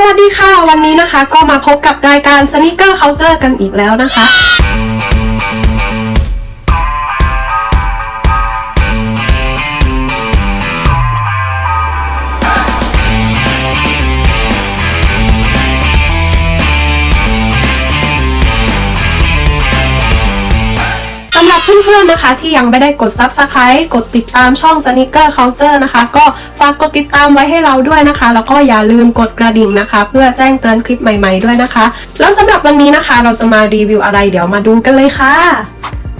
สวัสดีค่ะ วันนี้นะคะ ก็มาพบกับรายการ Sneaker Culture กันอีกแล้วนะคะ เพื่อนๆนะคะ ที่ยังไม่ได้กด Subscribe กดติดตามช่อง Sneaker Culture นะคะ ก็ฝากกดติดตามไว้ให้เราด้วยนะคะ แล้วก็อย่าลืมกดกระดิ่งนะคะ เพื่อแจ้งเตือนคลิปใหม่ๆด้วยนะคะ แล้วสำหรับวันนี้นะคะ เราจะมารีวิวอะไรเดี๋ยวมาดูกันเลยค่ะ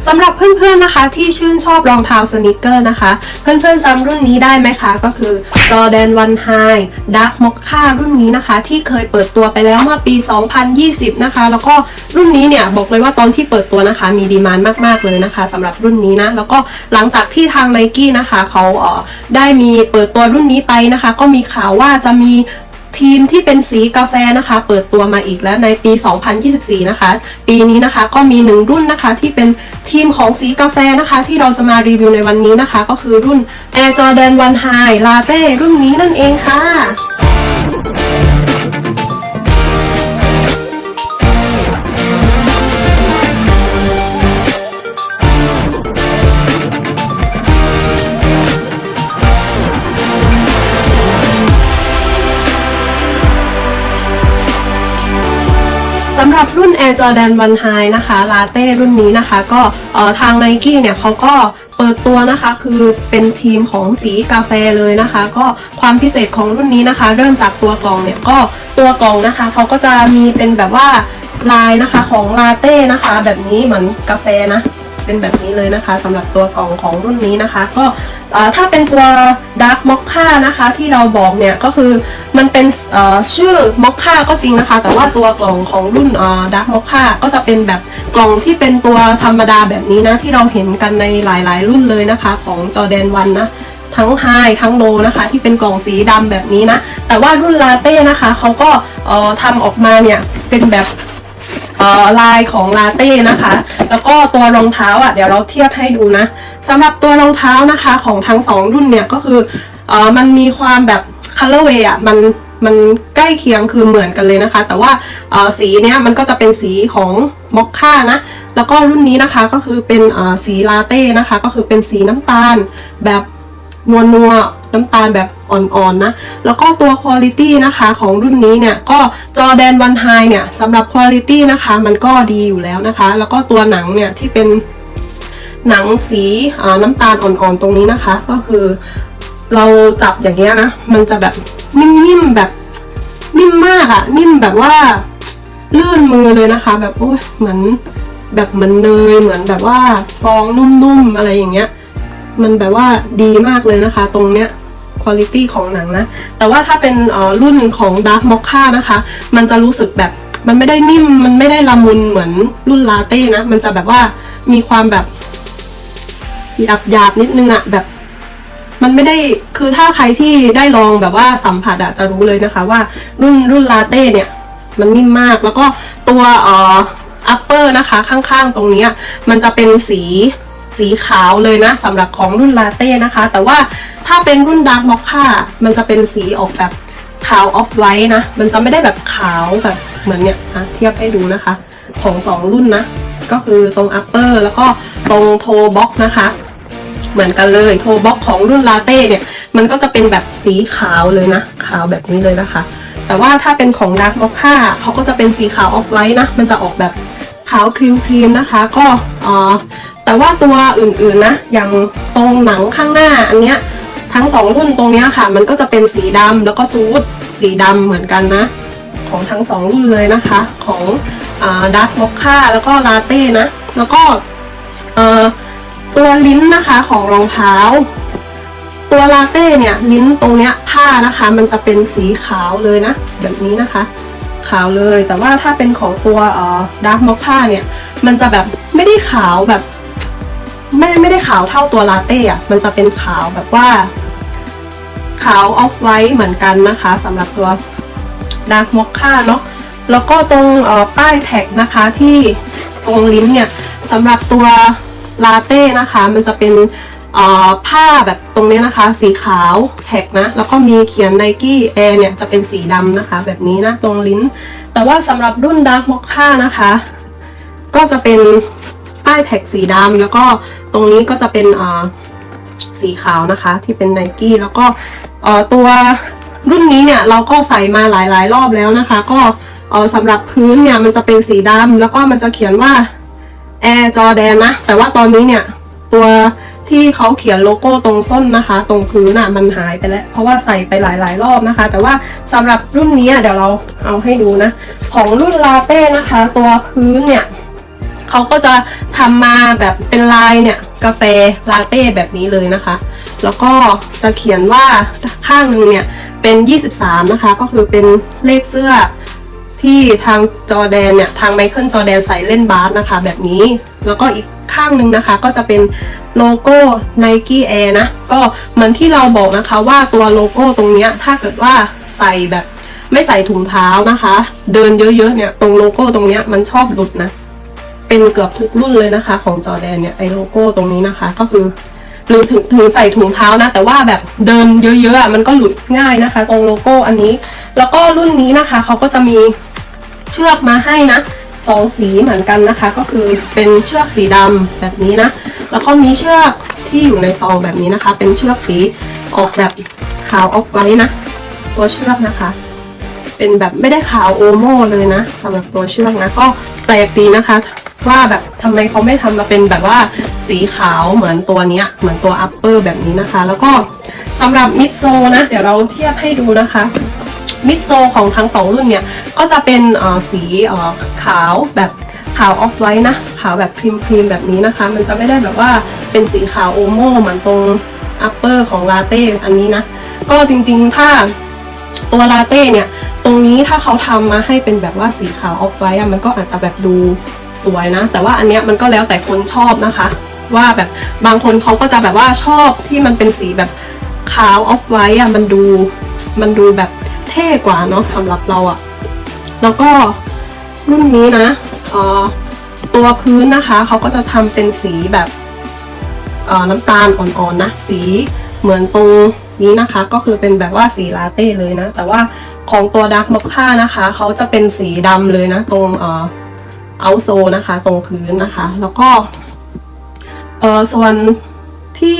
สำหรับเพื่อนๆนะคะที่ชื่นชอบรองเท้าสนิเกอร์นะคะ เพื่อนๆจำรุ่นนี้ได้ไหมคะ ก็คือ Jordan 1 High Dark Mocha รุ่นนี้นะคะ ที่เคยเปิดตัวไปแล้วเมื่อปี 2020 นะคะ แล้วก็รุ่นนี้เนี่ยบอกเลยว่าตอนที่เปิดตัวนะคะ มีดีมานมากๆเลยนะคะสำหรับรุ่นนี้นะแล้วก็หลังจากที่ทาง n i กี้นะคะเขาเออได้มีเปิดตัวรุ่นนี้ไปนะคะ ก็มีข่าวว่าจะมี ทีมที่เป็นสีกาแฟนะคะ เปิดตัวมาอีกแล้วในปี 2024 นะคะ ปีนี้นะคะก็มีหนึ่งรุ่นนะคะที่เป็นทีมของสีกาแฟนะคะ ที่เราจะมารีวิวในวันนี้นะคะ ก็คือรุ่น Air Jordan 1 High Latte รุ่นนี้นั่นเองค่ะ สำหรับรุ่น Air Jordan 1 High นะคะลาเต้รุ่นนี้นะคะก็ทาง n i กี้เนี่ยเขาก็เปิดตัวนะคะคือเป็นทีมของสีกาแฟเลยนะคะ ก็ความพิเศษของรุ่นนี้นะคะ เริ่มจากตัวกล่องเนี่ยก็ตัวกล่องนะคะเขาก็จะมีเป็นแบบว่าลายนะคะของลาเต้นะคะ แบบนี้เหมือนกาแฟนะ เป็นแบบนี้เลยนะคะสำหรับตัวกล่องของรุ่นนี้นะคะ ก็เอ่อถ้าเป็นตัว Dark Mocha นะคะ ที่เราบอกเนี่ยก็คือมันเป็นเอ่อชื่อ Mocha ก็จริงนะคะ แต่ว่าตัวกล่องของรุ่นเอ่อ Dark Mocha ก็จะเป็นแบบกล่องที่เป็นตัวธรรมดาแบบนี้นะ ที่เราเห็นกันในหลายๆ รุ่นเลยนะคะ ของ Jordan 1นะทั้งไฮทั้งโลนะคะ ที่เป็นกล่องสีดำแบบนี้นะ แต่ว่ารุ่นลาเต้นะคะเขาก็เอ่อทำออกมาเนี่ยเป็นแบบเอ่อ ลายของลาเต้นะคะ แล้วก็ตัวรองเท้าอะเดี๋ยวเราเทียบให้ดูนะสำหรับตัวรองเท้านะคะของทั้งสองรุ่นเนี่ยก็คือเออมันมีความแบบ colorway อะมันมันใกล้เคียงคือเหมือนกันเลยนะคะ แต่ว่าสีเนี้ยมันก็จะเป็นสีของมอคค่านะ แล้วก็รุ่นนี้นะคะก็คือเป็นสีลาเต้นะคะ ก็คือเป็นสีน้ำตาลแบบนัวนัวน้ำตาลแบบอ่อนๆนะแล้วก็ตัวคุณ i t y นะคะของรุ่นนี้เนี่ยก็จอแดนวันไฮเนี่ยสำหรับคุณ i t y นะคะมันก็ดีอยู่แล้วนะคะ แล้วก็ตัวหนังเนี่ยที่เป็นหนังสีน้ำตาลอ่อนๆตรงนี้นะคะ ก็คือเราจับอย่างเงี้ยนะมันจะแบบนิ่มๆแบบนิ่มมากอะนิ่มแบบว่าลื่นมือเลยนะคะ แบบโอ้ยเหมือนแบบเหมือนเนยเหมือนแบบว่าฟองนุ่มๆอะไรอย่างเงี้ย มันแบบว่าดีมากเลยนะคะ ตรงเนี้ยคุณ i t y ของหนังนะ แต่ว่าถ้าเป็นรุ่นของ Dark Mocha นะคะ มันจะรู้สึกแบบมันไม่ได้นิ่ม มันไม่ได้ละมุนเหมือนรุ่นลาเต้นะ มันจะแบบว่ามีความแบบหยาบหยาบนิดนึงอะแบบ มันไม่ได้คือถ้าใครที่ได้ลองแบบว่าสัมผัสอะจะรู้เลยนะคะ ว่ารุ่นรุ่นลาเต้เนี่ย มันนิ่มมากแล้วก็ตัวเอ่อ upper นะคะ ข้างๆตรงนี้มันจะเป็นสี สีขาวเลยนะสำหรับของรุ่นลาเต้นะคะ แต่ว่าถ้าเป็นรุ่นดาร์กมอคค่ามันจะเป็นสีออกแบบขาวออฟไวท์นะ มันจะไม่ได้แบบขาวแบบเหมือนเนี่ยนะเทียบให้ดูนะคะ ของสองรุ่นนะ ก็คือตรง upper แล้วก็ตรงโทบ็อกนะคะ เหมือนกันเลยโทบ็อกของรุ่นลาเต้เนี่ย มันก็จะเป็นแบบสีขาวเลยนะ ขาวแบบนี้เลยนะคะ แต่ว่าถ้าเป็นของดาร์กมอคค่าเขาก็จะเป็นสีขาวออฟไลท์นะ มันจะออกแบบขาวครีมครีมๆนะคะ ก็อ่อ แต่ว่าตัวอื่นๆนะ อย่างตรงหนังข้างหน้าอันเนี้ยทั้งสองรุ่นตรงเนี้ยค่ะ มันก็จะเป็นสีดำแล้วก็ซูดสีดำเหมือนกันนะ ของทั้งสองรุ่นเลยนะคะ ของดาร์กมอคค่าแล้วก็ลาเต้นะ แล้วก็ตัวลิ้นนะคะของรองเท้า ตัวลาเต้เนี่ยลิ้นตรงเนี้ยผ้านะคะ มันจะเป็นสีขาวเลยนะ แบบนี้นะคะขาวเลยแต่ว่าถ้าเป็นของตัวดาร์กมอคค่าเนี่ย มันจะแบบไม่ได้ขาวแบบ ไม่ไม่ได้ขาวเท่าตัวลาเต้อะมันจะเป็นขาวแบบว่า ขาวออฟไวท์เหมือนกันนะคะสำหรับตัวดาร์กมอคค่าเนาะแล้วก็ตรงป้ายแท็กนะคะที่ตรงลิ้นเนี่ยสำหรับตัวลาเต้นะคะ มันจะเป็นผ้าแบบตรงนี้นะคะ สีขาวแท็กนะ แล้วก็มีเขียน Nike Air เนี่ยจะเป็นสีดำนะคะ แบบนี้นะตรงลิ้น แต่ว่าสำหรับรุ่น Dark Mocha นะคะ ก็จะเป็น ป้ายแท็กสีดำแล้วก็ตรงนี้ก็จะเป็นเอ่อสีขาวนะคะ ที่เป็น Nike แล้วก็เอ่อตัวรุ่นนี้เนี่ยเราก็ใส่มาหลายๆ รอบแล้วนะคะ ก็เอ่อสำหรับพื้นเนี่ยมันจะเป็นสีดำแล้วก็มันจะเขียนว่า Air Jordan นะ แต่ว่าตอนนี้เนี่ยตัวที่เขาเขียนโลโก้ตรงส้นนะคะ ตรงพื้นอะมันหายไปแล้ว เพราะว่าใส่ไปหลาย ๆ รอบนะคะ แต่ว่าสำหรับรุ่นนี้เดี๋ยวเราเอาให้ดูนะ ของรุ่นลาเต้นะคะ ตัวพื้นเนี่ย เขาก็จะทำมาแบบเป็นลายเนี่ย กาแฟลาเต้แบบนี้เลยนะคะ แล้วก็จะเขียนว่าข้างหนึ่งเนี่ย เป็น 23 นะคะ ก็คือเป็นเลขเสื้อที่ทางจอแดนเนี่ย ทางไมเคิลจอแดนใส่เล่นบาสนะคะ แบบนี้ แล้วก็อีกข้างหนึ่งนะคะ ก็จะเป็นโลโก้ Nike Air นะ ก็เหมือนที่เราบอกนะคะว่าตัวโลโก้ตรงเนี้ย ถ้าเกิดว่าใส่แบบไม่ใส่ถุงเท้านะคะ เดินเยอะๆเนี่ย ตรงโลโก้ตรงเนี้ยมันชอบหลุดนะ เป็นเกือบทุกรุ่นเลยนะคะ ของจอแดนเนี่ยไอโลโก้ตรงนี้นะคะ ก็คือหรือถึงถึงใส่ถุงเท้านะ แต่ว่าแบบเดินเยอะๆอะมันก็หลุดง่ายนะคะ ตรงโลโก้อันนี้ แล้วก็รุ่นนี้นะคะเขาก็จะมีเชือกมาให้นะสองสีเหมือนกันนะคะ ก็คือเป็นเชือกสีดำแบบนี้นะ แล้วก็มีเชือกที่อยู่ในซองแบบนี้นะคะ เป็นเชือกสีออกแบบขาวออกไว้นะ ตัวเชือกนะคะ เป็นแบบไม่ได้ขาวโอโม่เลยนะสำหรับตัวเชือกนะก็แปลกดีนะคะ ว่าแบบทำไมเขาไม่ทำมาเป็นแบบว่าสีขาวเหมือนตัวเนี้ย เหมือนตัวอัปเปอร์แบบนี้นะคะ แล้วก็สำหรับมิดโซนะ เดี๋ยวเราเทียบให้ดูนะคะมิดโซของทั้งสองรุ่นเนี่ย ก็จะเป็นอ่อสีอ่อขาวแบบขาวออฟไว้นะ ขาวแบบครีมครีมๆแบบนี้นะคะ มันจะไม่ได้แบบว่าเป็นสีขาวโอโม่เหมือนตรงอัปเปอร์ของลาเต้อันนี้นะ ก็จริงๆถ้าตัวลาเต้เนี่ย ตรงนี้ถ้าเขาทำมาให้เป็นแบบว่าสีขาวออกไว้อะมันก็อาจจะแบบดู สวยนะ แต่ว่าอันเนี้ยมันก็แล้วแต่คนชอบนะคะ ว่าแบบบางคนเขาก็จะแบบว่าชอบที่มันเป็นสีแบบขาวออฟไว้อะมันดูมันดูแบบเท่กว่าเนาะสำหรับเราอะแล้วก็รุ่นนี้นะตัวพื้นนะคะเขาก็จะทำเป็นสีแบบน้ำตาลอ่อนๆนะสีเหมือนตรงนี้นะคะ ก็คือเป็นแบบว่าสีลาเต้เลยนะ แต่ว่าของตัวดักมอคค่านะคะเขาจะเป็นสีดำเลยนะ ตรง เอาโซนะคะ ตรงพื้นนะคะ แล้วก็เออส่วนที่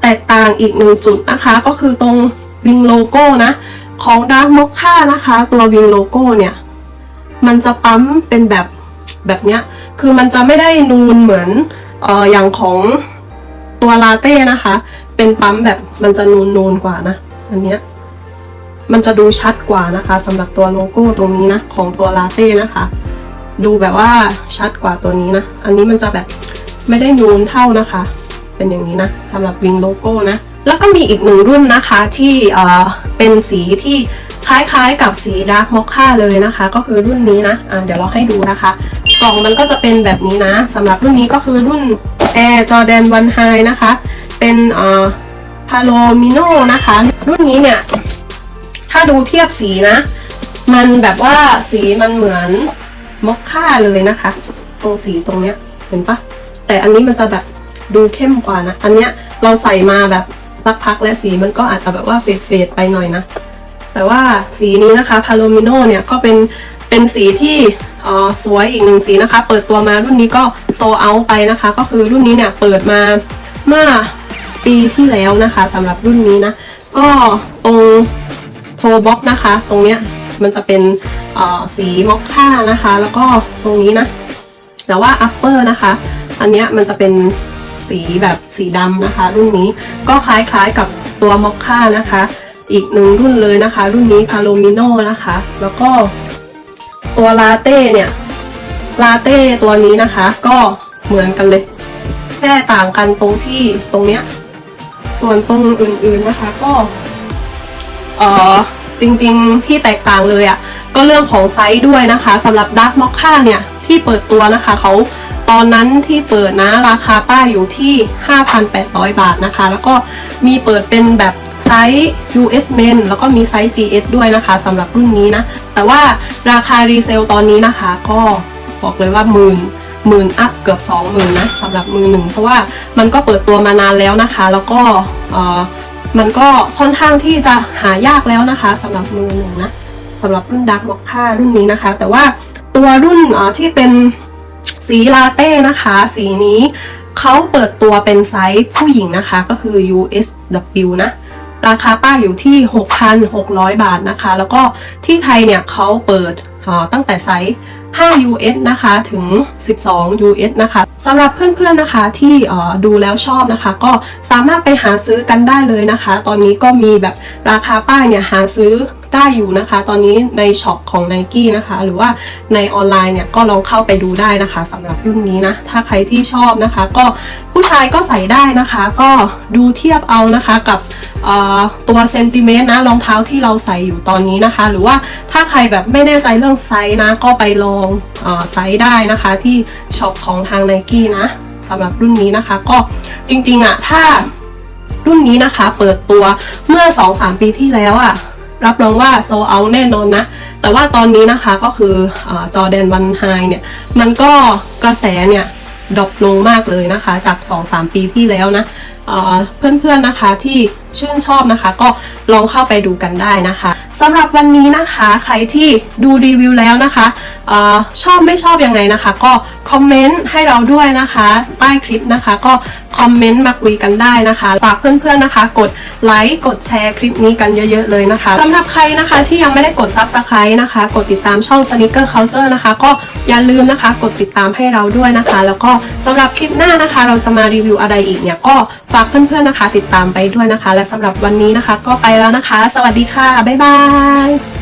แตกต่างอีกหนึ่งจุดนะคะ ก็คือตรงวิงโลโก้นะ ของดักมอคค่านะคะ ตัววิงโลโก้เนี่ย มันจะปั๊มเป็นแบบแบบเนี้ย คือมันจะไม่ได้นูนเหมือนเอออย่างของตัวลาเต้นะคะ เป็นปั๊มแบบมันจะนูนนูนกว่านะ อันเนี้ยมันจะดูชัดกว่านะคะสำหรับตัวโลโก้ตรงนี้นะ ของตัวลาเต้นะคะ ดูแบบว่าชัดกว่าตัวนี้นะ อันนี้มันจะแบบไม่ได้นูนเท่านะคะ เป็นอย่างนี้นะสำหรับวิงโลโก้นะ แล้วก็มีอีกหนึ่งรุ่นนะคะที่เออเป็นสีที่คล้ายๆกับสีดาร์กมอคค่าเลยนะคะ ก็คือรุ่นนี้นะอะเดี๋ยวเราให้ดูนะคะกล่องมันก็จะเป็นแบบนี้นะสำหรับรุ่นนี้ก็คือรุ่น Air Jordan One High นะคะ เป็นเอ่อ Palomino นะคะ รุ่นนี้เนี่ย ถ้าดูเทียบสีนะ มันแบบว่าสีมันเหมือน มอคค่าเลยนะคะ ตรงสีตรงเนี้ยเห็นปะแต่อันนี้มันจะแบบดูเข้มกว่านะ อันเนี้ยเราใส่มาแบบสักพักและสีมันก็อาจจะแบบว่าเฟดๆไปหน่อยนะ แต่ว่าสีนี้นะคะพาโลมิโนเนี่ยก็เป็นเป็นสีที่อ่อสวยอีกหนึ่งสีนะคะ เปิดตัวมารุ่นนี้ก็โซเอาไปนะคะ ก็คือรุ่นนี้เนี่ยเปิดมาเมื่อปีที่แล้วนะคะสำหรับรุ่นนี้นะ ก็ตรงโทบ็อกนะคะ ตรงเนี้ยมันจะเป็น สีมอคค่านะคะ แล้วก็ตรงนี้นะ แต่ว่า upper นะคะ อันเนี้ยมันจะเป็นสีแบบสีดำนะคะ รุ่นนี้ก็คล้ายๆกับตัวมอคค่านะคะ อีกหนึ่งรุ่นเลยนะคะ รุ่นนี้พาโลมิโนนะคะ แล้วก็ตัวลาเต้เนี่ยลาเต้ตัวนี้นะคะ ก็เหมือนกันเลยแค่ต่างกันตรงที่ตรงเนี้ย ส่วนตรงอื่นๆนะคะก็เออจริงๆที่แตกต่างเลยอะ่ะ ก็เรื่องของไซส์ด้วยนะคะสำหรับดักมอคค่าเนี่ยที่เปิดตัวนะคะเขาตอนนั้นที่เปิดนะราคาป้ายอยู่ที่ 5,800 บาทนะคะ แล้วก็มีเปิดเป็นแบบไซส์ US Men แล้วก็มีไซส์ GS ด้วยนะคะสำหรับรุ่นนี้นะ แต่ว่าราคารีเซลตอนนี้นะคะ ก็บอกเลยว่าหมื่นหมื่นอัพเกือบ 20,000นะสำหรับมือหนึ่งเพราะว่ามันก็เปิดตัวมานานแล้วนะคะ แล้วก็เออมันก็ค่อนข้างที่จะหายากแล้วนะคะสำหรับมือหนึ่งนะ สำหรับรุ่นดักมอคค่ารุ่นนี้นะคะ แต่ว่าตัวรุ่นที่เป็นสีลาเต้นะคะ สีนี้เขาเปิดตัวเป็นไซส์ผู้หญิงนะคะ ก็คือ USW นะ ราคาป้ายอยู่ที่ 6,600 บาทนะคะ แล้วก็ที่ไทยเนี่ยเขาเปิดตั้งแต่ไซส์5 US นะคะถึง 12 US นะคะสำหรับเพื่อนๆนะคะที่ดูแล้วชอบนะคะ ก็สามารถไปหาซื้อกันได้เลยนะคะ ตอนนี้ก็มีแบบราคาป้ายเนี่ยหาซื้อ ได้อยู่นะคะ ตอนนี้ในช็อปของ n i กี้นะคะ หรือว่าในออนไลน์เนี่ยก็ลองเข้าไปดูได้นะคะสำหรับรุ่นนี้นะ ถ้าใครที่ชอบนะคะ ก็ผู้ชายก็ใส่ได้นะคะ ก็ดูเทียบเอานะคะกับตัวเซนติเมตรนะรองเท้าที่เราใส่อยู่ตอนนี้นะคะ หรือว่าถ้าใครแบบไม่แน่ใจเรื่องไซส์นะ ก็ไปลองอไซส์ได้นะคะที่ช็อปของทาง n i กี้นะสำหรับรุ่นนี้นะคะก็จริงๆอะถ้ารุ่นนี้นะคะ เปิดตัวเมื่อ 2-3 ปีที่แล้วอะ รับรองว่าโซเอาแน่นอนนะ แต่ว่าตอนนี้นะคะก็คือจอแดนวันไฮเนี่ย มันก็กระแสเนี่ยดรอปลงมากเลยนะคะ จาก 2-3 ปีที่แล้วนะ เพื่อนๆนะคะที่ชื่นชอบนะคะ ก็ลองเข้าไปดูกันได้นะคะสำหรับวันนี้นะคะใครที่ดูรีวิวแล้วนะคะออชอบไม่ชอบยังไงนะคะ ก็คอมเมนต์ให้เราด้วยนะคะใต้คลิปนะคะ ก็คอมเมนต์มาคุยกันได้นะคะ ฝากเพื่อนๆนะคะ กดไลค์กดแชร์คลิปนี้กันเยอะๆเลยนะคะสำหรับใครนะคะที่ยังไม่ได้กด Subscribe นะคะ กดติดตามช่อง Sneaker Culture นะคะ ก็อย่าลืมนะคะ กดติดตามให้เราด้วยนะคะ แล้วก็สำหรับคลิปหน้านะคะ เราจะมารีวิวอะไรอีกเนี่ยก็ฝากเพื่อนๆนะคะ ติดตามไปด้วยนะคะ และสำหรับวันนี้นะคะ ก็ไปแล้วนะคะ สวัสดีค่ะ บ๊ายบาย